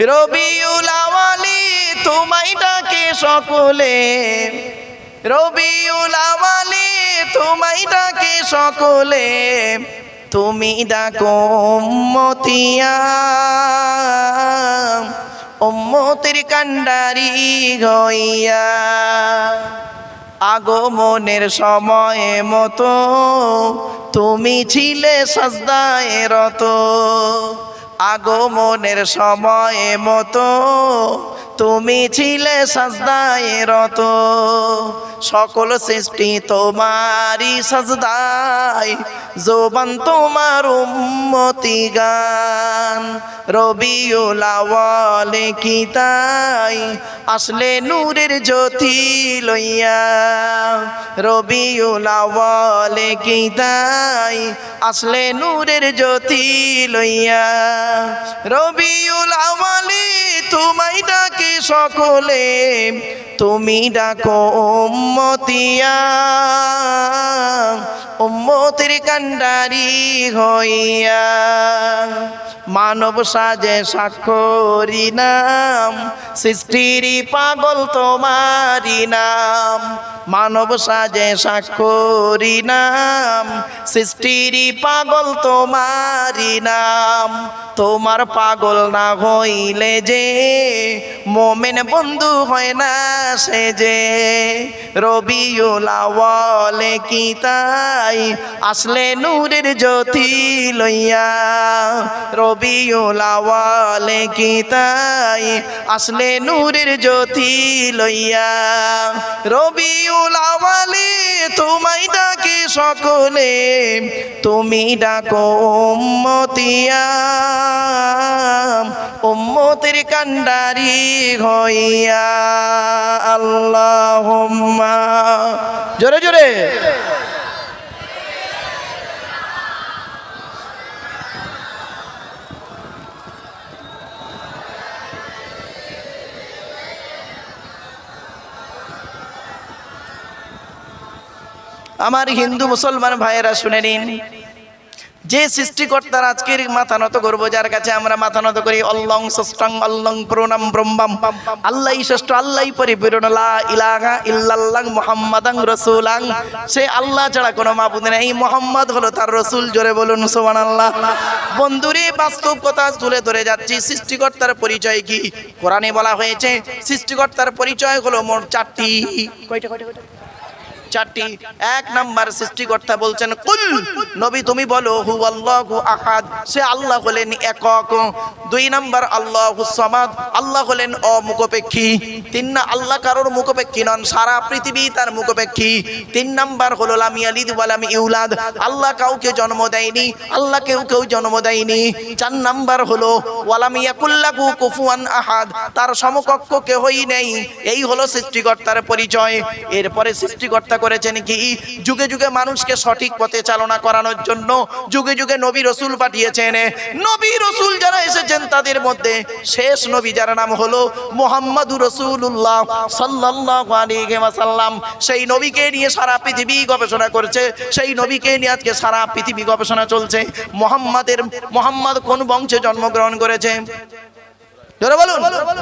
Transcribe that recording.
রবিউল আওয়ালি তোমায় ডাকে সকলে। রবিউল আওয়ালি তোমায় ডাকে সকলে। তুমি ডাকো মতিয়া উম্মতির কান্ডারি গইয়া আগমনের সময় মতো তুমি ছিলে সাজদায় রত। আগমনের সময় মতো তুমি ছিলে সাজদায় রত। সকল সৃষ্টি তোমারই সাজদায়। জোবান তোমার উম্মতি গান। রবিউল আওয়ালে কি তাই? আসলে নূরের জ্যোতি লইয়া। রবিউল আওয়ালে কি তাই? আসলে নূরের জ্যোতি লইয়া। রবিউল আওয়ালি তোমায় সকলে তুমি ডাকো উম্মতিয়া উম্মতির কান্ডারি হইয়া মানব সাজে স্বাক্ষরি নাম, সৃষ্টির পাগল তোমারি নাম। মানব সাজে স্বাক্ষরি নাম, সৃষ্টির পাগল তোমারি নাম। তোমার পাগল না হইলে যে মোমেন বন্ধু হয় না সে যে। রবিউল আওয়ালে তাই আসলে নূরের জ্যোতি লইয়া রবিউল আওয়ালে কি তাই আসলে নূরের জ্যোতি লইয়া রবিউল আওয়ালে তোমায় ডাকে সকলে, তুমি ডাকো উম্মতিয়া। উম্মতের কান্ডারি হইয়া, আল্লাহুম্মা। জোরে জোরে। আমার হিন্দু মুসলমান ভাইয়েরা শুনে নিন। যে সৃষ্টিকর্তার আজকের মাথা নত করব, যার কাছে আমরা মাথা নত করি, অল্লং সষ্টং, অল্লং প্রণাম ব্রহ্মাম। আল্লাহ শ্রেষ্ঠ আল্লাহ পরিপূর্ণ ইলাহা ইল্লাল্লাহ মুহাম্মাদাং রাসূলাং সে আল্লাহ ছাড়া কোনো মাবুদ নেই। মোহাম্মদ হলো তার রসুল, জোরে বলুন সুবহানাল্লাহ। বন্ধুরে, বাস্তব কথা তুলে ধরে যাচ্ছি, সৃষ্টিকর্তার পরিচয় কি? কোরআনে বলা হয়েছে, সৃষ্টিকর্তার পরিচয় হলো মোট চারটি। কয়টা কয়টা কয়টা? চারটি, এক নাম্বার সৃষ্টিকর্তা বলছেন, কুল, নবী তুমি বলো হু আল্লাহু আহাদ। সে আল্লাহ হলেন একক। দুই নাম্বার, আল্লাহু সামাদ। আল্লাহ হলেন অমুখপেক্ষী। তিন না, আল্লাহ কারোর মুখপেক্ষী নন, সারা পৃথিবী তার মুখপেক্ষী। তিন নাম্বার হলো লাম ইয়ালিদ ওয়া লাম ইউলাদ আল্লাহ কাউকে জন্ম দেয়নি আল্লাহ কেউ কেউ জন্ম দেয়নি। চার নাম্বার হলো ওয়ালাম ইয়াকুল্লাহু কুফুয়ান আহাদ। তার সমকক্ষ কেহই নেই। এই হলো সৃষ্টিকর্তার পরিচয়। এরপরে সৃষ্টিকর্তা করেছেন কি, যুগে যুগে মানুষকে সঠিক পথে চালনা করানোর জন্য যুগে যুগে নবী রসুল পাঠিয়েছেন। নবী রসুল যারা এসেছেন তাদের মধ্যে শেষ নবী যার নাম হলো মোহাম্মদুর রসুল্লাহ সাল্লাল্লাহু আলাইহি সেই নবীকে নিয়ে সারা পৃথিবী গবেষণা করছে, সেই নবীকে নিয়ে আজকে সারা পৃথিবী গবেষণা চলছে। মোহাম্মদের, মোহাম্মদ কোন বংশে জন্মগ্রহণ করেছে? বলুন।